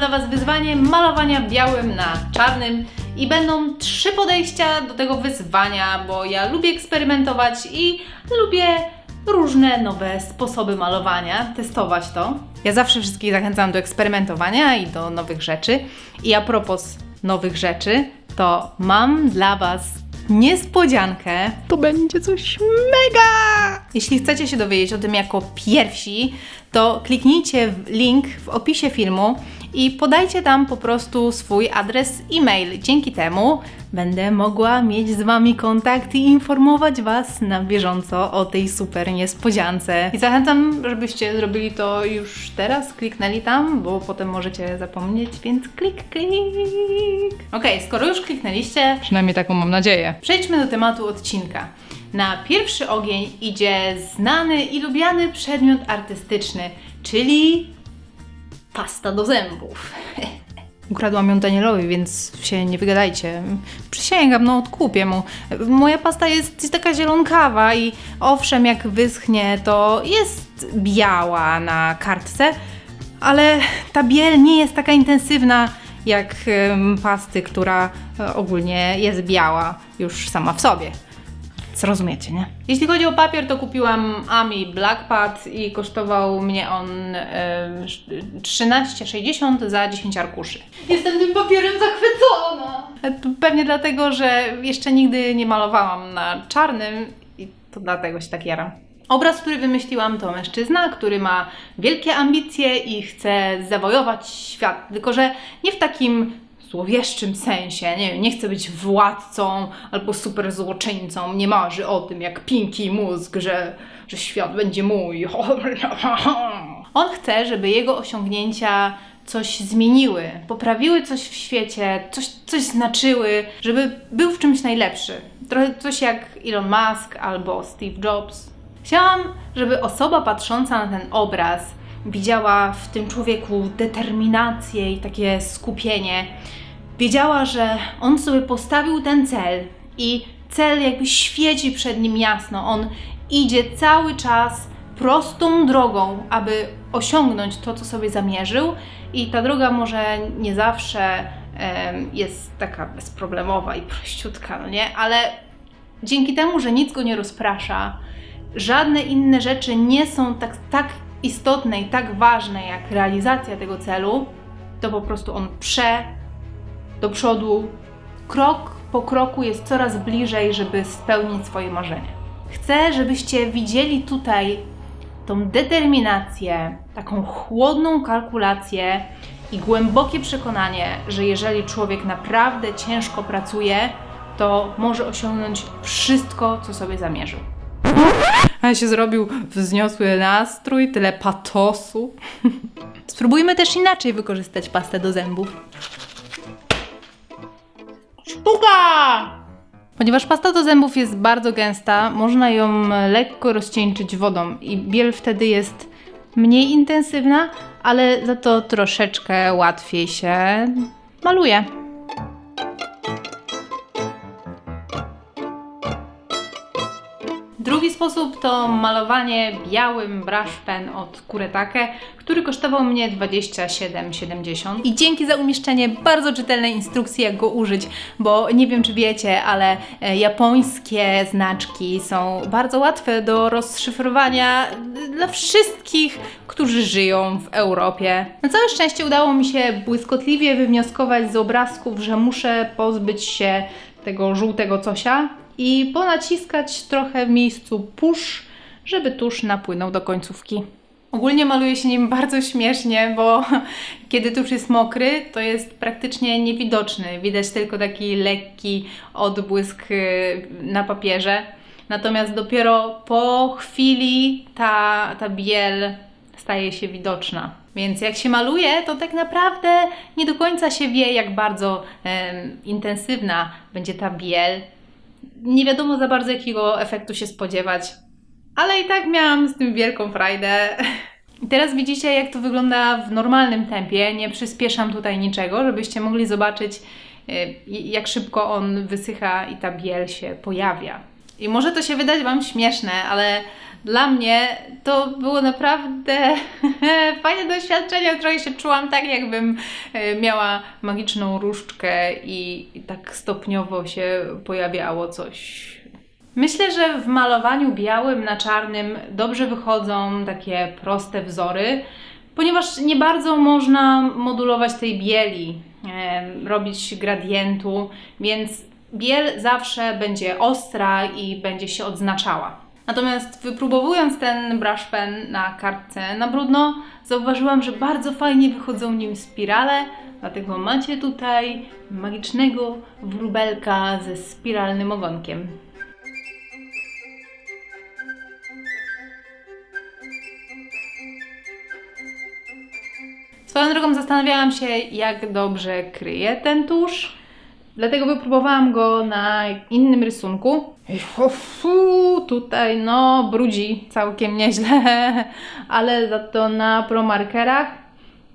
dla Was wyzwanie malowania białym na czarnym i będą trzy podejścia do tego wyzwania, bo ja lubię eksperymentować i lubię różne nowe sposoby malowania, testować to. Ja zawsze wszystkich zachęcam do eksperymentowania i do nowych rzeczy. I a propos nowych rzeczy, to mam dla Was niespodziankę. To będzie coś mega! Jeśli chcecie się dowiedzieć o tym jako pierwsi, to kliknijcie w link w opisie filmu i podajcie tam po prostu swój adres e-mail. Dzięki temu będę mogła mieć z Wami kontakt i informować Was na bieżąco o tej super niespodziance. I zachęcam, żebyście zrobili to już teraz, kliknęli tam, bo potem możecie zapomnieć, więc klik, klik. Okej, skoro już kliknęliście, Przynajmniej taką mam nadzieję. Przejdźmy do tematu odcinka. Na pierwszy ogień idzie znany i lubiany przedmiot artystyczny, czyli pasta do zębów. Ukradłam ją Danielowi, więc się nie wygadajcie. Przysięgam, no odkupię mu. Moja pasta jest, taka zielonkawa i owszem, jak wyschnie, to jest biała na kartce, ale ta biel nie jest taka intensywna jak pasty, która e, ogólnie jest biała już sama w sobie. Zrozumiecie, nie? Jeśli chodzi o papier, to kupiłam Ami Black Pad i kosztował mnie on sz- 13,60 za 10 arkuszy. Jestem tym papierem zachwycona! E, Pewnie dlatego, że jeszcze nigdy nie malowałam na czarnym i to dlatego się tak jaram. Obraz, który wymyśliłam, to mężczyzna, który ma wielkie ambicje i chce zawojować świat, tylko że nie w takim złowieszczym sensie, nie nie być władcą albo super złoczyńcą, nie marzy o tym jak Pinki mózg, że, że świat będzie mój. On chce, żeby jego osiągnięcia coś zmieniły, poprawiły coś w świecie, coś, coś znaczyły, żeby był w czymś najlepszy. Trochę coś jak Elon Musk albo Steve Jobs. Chciałam, żeby osoba patrząca na ten obraz widziała w tym człowieku determinację i takie skupienie. Wiedziała, że on sobie postawił ten cel i cel jakby świeci przed nim jasno. On idzie cały czas prostą drogą, aby osiągnąć to, co sobie zamierzył, i ta droga może nie zawsze em, jest taka bezproblemowa i prościutka, no nie? Ale dzięki temu, że nic go nie rozprasza, żadne inne rzeczy nie są tak, tak istotne i tak ważne jak realizacja tego celu, to po prostu on prze do przodu, krok po kroku jest coraz bliżej, żeby spełnić swoje marzenie. Chcę, żebyście widzieli tutaj tą determinację, taką chłodną kalkulację i głębokie przekonanie, że jeżeli człowiek naprawdę ciężko pracuje, to może osiągnąć wszystko, co sobie zamierzył. A się zrobił wzniosły nastrój, tyle patosu. Spróbujmy też inaczej wykorzystać pastę do zębów. Sztuka! Ponieważ pasta do zębów jest bardzo gęsta, można ją lekko rozcieńczyć wodą i biel wtedy jest mniej intensywna, ale za to troszeczkę łatwiej się maluje. Sposób to malowanie białym brush pen od Kuretake, który kosztował mnie 27,70. I dzięki za umieszczenie bardzo czytelnej instrukcji, jak go użyć, bo nie wiem, czy wiecie, ale e, japońskie znaczki są bardzo łatwe do rozszyfrowania e, dla wszystkich, którzy żyją w Europie. Na całe szczęście udało mi się błyskotliwie wywnioskować z obrazków, że muszę pozbyć się tego żółtego cosia i ponaciskać trochę w miejscu push, żeby tusz napłynął do końcówki. Ogólnie maluje się nim bardzo śmiesznie, bo kiedy tusz jest mokry, to jest praktycznie niewidoczny. Widać tylko taki lekki odbłysk y, na papierze. Natomiast dopiero po chwili ta, ta biel staje się widoczna. Więc jak się maluje, to tak naprawdę nie do końca się wie, jak bardzo em, intensywna będzie ta biel. Nie wiadomo za bardzo, jakiego efektu się spodziewać, ale i tak miałam z tym wielką frajdę. I teraz widzicie, jak to wygląda w normalnym tempie. Nie przyspieszam tutaj niczego, żebyście mogli zobaczyć, y, jak szybko on wysycha i ta biel się pojawia. I może to się wydać Wam śmieszne, ale dla mnie to było naprawdę fajne doświadczenie. Trochę się czułam tak, jakbym e, miała magiczną różdżkę i, tak stopniowo się pojawiało coś. Myślę, że w malowaniu białym na czarnym dobrze wychodzą takie proste wzory, ponieważ nie bardzo można modulować tej bieli, em, robić gradientu, więc biel zawsze będzie ostra i będzie się odznaczała. Natomiast wypróbowując ten brush pen na kartce na brudno, zauważyłam, że bardzo fajnie wychodzą nim spirale, dlatego macie tutaj magicznego wróbelka ze spiralnym ogonkiem. Swoją drogą zastanawiałam się, jak dobrze kryje ten tusz. Dlatego wypróbowałam go na innym rysunku. Fu, tutaj no brudzi całkiem nieźle, ale za to na promarkerach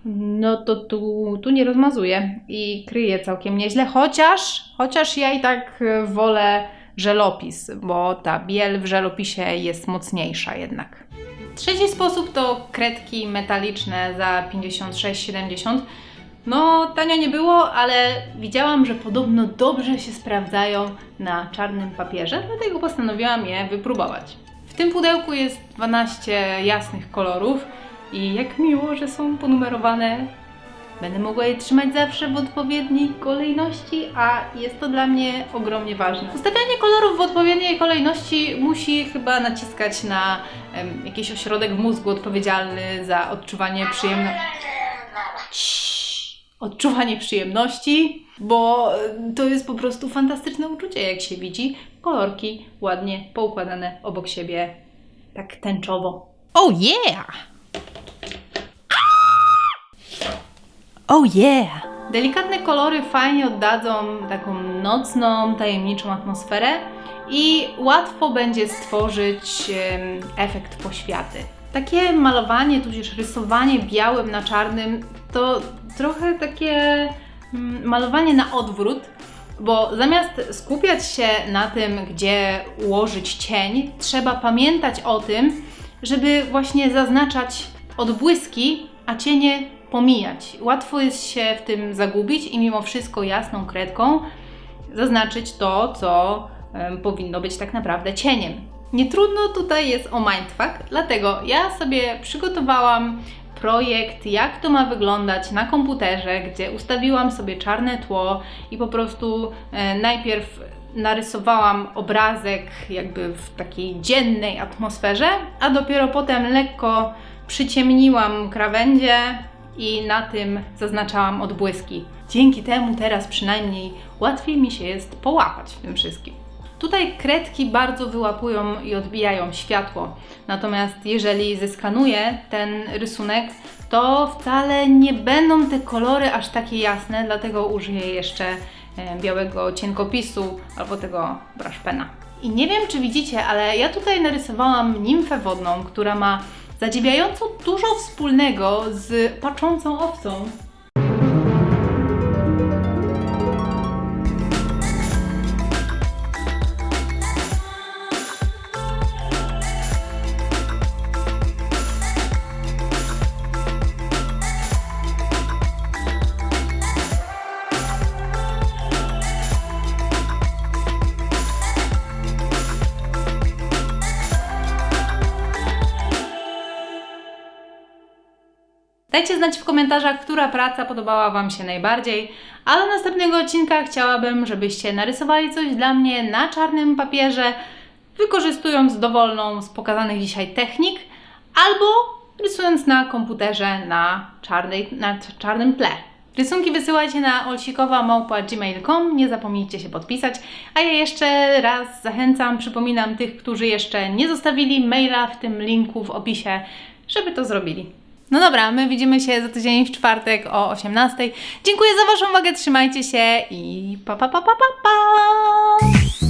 no to tu, tu nie rozmazuje i kryje całkiem nieźle, chociaż, chociaż ja i tak e, wolę żelopis, bo ta biel w żelopisie jest mocniejsza jednak. Trzeci sposób to kredki metaliczne za 56,70. No, tanio nie było, ale widziałam, że podobno dobrze się sprawdzają na czarnym papierze, dlatego postanowiłam je wypróbować. W tym pudełku jest 12 jasnych kolorów i jak miło, że są ponumerowane. Będę mogła je trzymać zawsze w odpowiedniej kolejności, a jest to dla mnie ogromnie ważne. Ustawianie kolorów w odpowiedniej kolejności musi chyba naciskać na em, jakiś ośrodek w mózgu odpowiedzialny za odczuwanie przyjemności. Odczuwanie przyjemności, bo e, to jest po prostu fantastyczne uczucie, jak się widzi kolorki ładnie poukładane obok siebie, tak tęczowo. Oh yeah! Oh yeah! Delikatne kolory fajnie oddadzą taką nocną, tajemniczą atmosferę i łatwo będzie stworzyć efekt poświaty. Takie malowanie, tudzież rysowanie białym na czarnym to trochę takie mm, malowanie na odwrót, bo zamiast skupiać się na tym, gdzie ułożyć cień, trzeba pamiętać o tym, żeby właśnie zaznaczać odbłyski, a cienie pomijać. Łatwo jest się w tym zagubić i mimo wszystko jasną kredką zaznaczyć to, co powinno być tak naprawdę cieniem. Nie trudno tutaj jest o mindfuck, dlatego ja sobie przygotowałam projekt, jak to ma wyglądać na komputerze, gdzie ustawiłam sobie czarne tło i po prostu e, najpierw narysowałam obrazek jakby w takiej dziennej atmosferze, a dopiero potem lekko przyciemniłam krawędzie i na tym zaznaczałam odbłyski. Dzięki temu teraz przynajmniej łatwiej mi się jest połapać w tym wszystkim. Tutaj kredki bardzo wyłapują i odbijają światło. Natomiast jeżeli zeskanuję ten rysunek, to wcale nie będą te kolory aż takie jasne, dlatego użyję jeszcze e, białego cienkopisu albo tego brush pena. I nie wiem, czy widzicie, ale ja tutaj narysowałam nimfę wodną, która ma zadziwiająco dużo wspólnego z patrzącą owcą. Dajcie znać w komentarzach, która praca podobała Wam się najbardziej, a do następnego odcinka chciałabym, żebyście narysowali coś dla mnie na czarnym papierze, wykorzystując dowolną z pokazanych dzisiaj technik, albo rysując na komputerze na, czarnej, na czarnym tle. Rysunki wysyłajcie na olsikowa.gmail.com, nie zapomnijcie się podpisać, a ja jeszcze raz zachęcam, przypominam tych, którzy jeszcze nie zostawili maila w tym linku w opisie, żeby to zrobili. No dobra, my widzimy się za tydzień w czwartek o 18. Dziękuję za Waszą uwagę, trzymajcie się i pa pa pa pa pa pa!